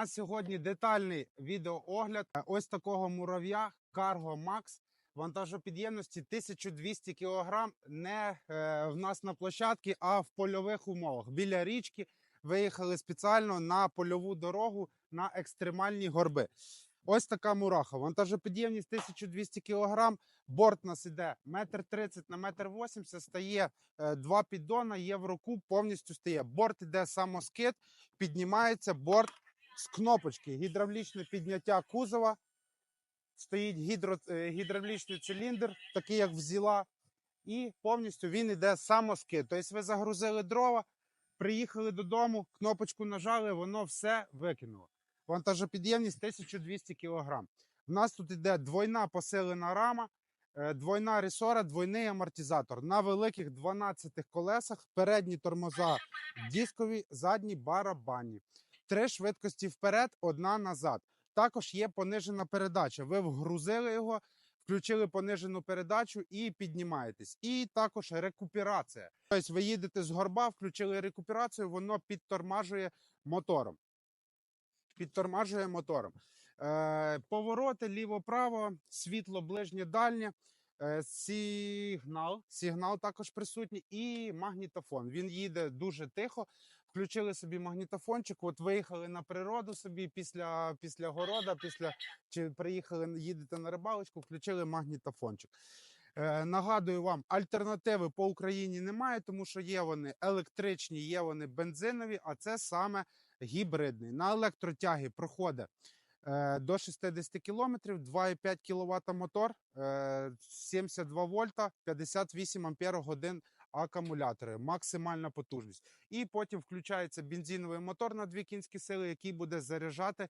У нас сьогодні детальний відеоогляд е, ось такого мурав'я Cargo Max вантажопідємності 1200 кг не е, в нас на площадці, а в польових умовах. Біля річки виїхали спеціально на польову дорогу на екстремальні горби. Ось така мураха. Вантажопідємність 1200 кг. Борт нас іде 1,30 на 1,80 м, стає е, два піддона, єврокуб повністю стає. Борт іде самоскид, піднімається борт з кнопочки. Гідравлічне підняття кузова. Стоїть гідро, е, гідравлічний циліндр, такий як взіла. І повністю він іде самоскид. Тобто ви загрузили дрова, приїхали додому, кнопочку нажали, воно все викинуло. Вантажопідємність 1200 кг. У нас тут іде двойна посилена рама, е, двойна ресора, двойний амортизатор. На великих 12 колесах передні тормоза дискові, задні барабанні. Три швидкості вперед, одна назад. Також є понижена передача. Ви вгрузили його, включили понижену передачу і піднімаєтесь. І також рекуперація. Тобто ви їдете з горба, включили рекуперацію, воно підтормажує мотором. Підтормажує мотором. Е, повороти ліво-право, світло ближнє дальнє, сигнал. Сигнал також присутній, і магнітофон. Він їде дуже тихо. Включили собі магнітофончик, от виїхали на природу собі після, після города, після чи приїхали, їдете на рибалочку, включили магнітофончик. Е, нагадую вам, альтернативи по Україні немає, тому що є вони електричні, є вони бензинові, а це саме гібридний. На електротяги проходить е, до 60 км, 2,5 кВт мотор, е, 72 вольта, 58 ампер годин акумулятори, максимальна потужність. І потім включається бензиновий мотор на 2 кінські сили, який буде заряджати е,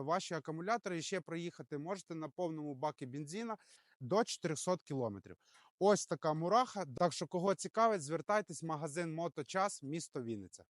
ваші акумулятори. І ще проїхати можете на повному бакі бензина до 400 км. Ось така мураха. Так що, кого цікавить, звертайтесь в магазин Моточас, місто Вінниця.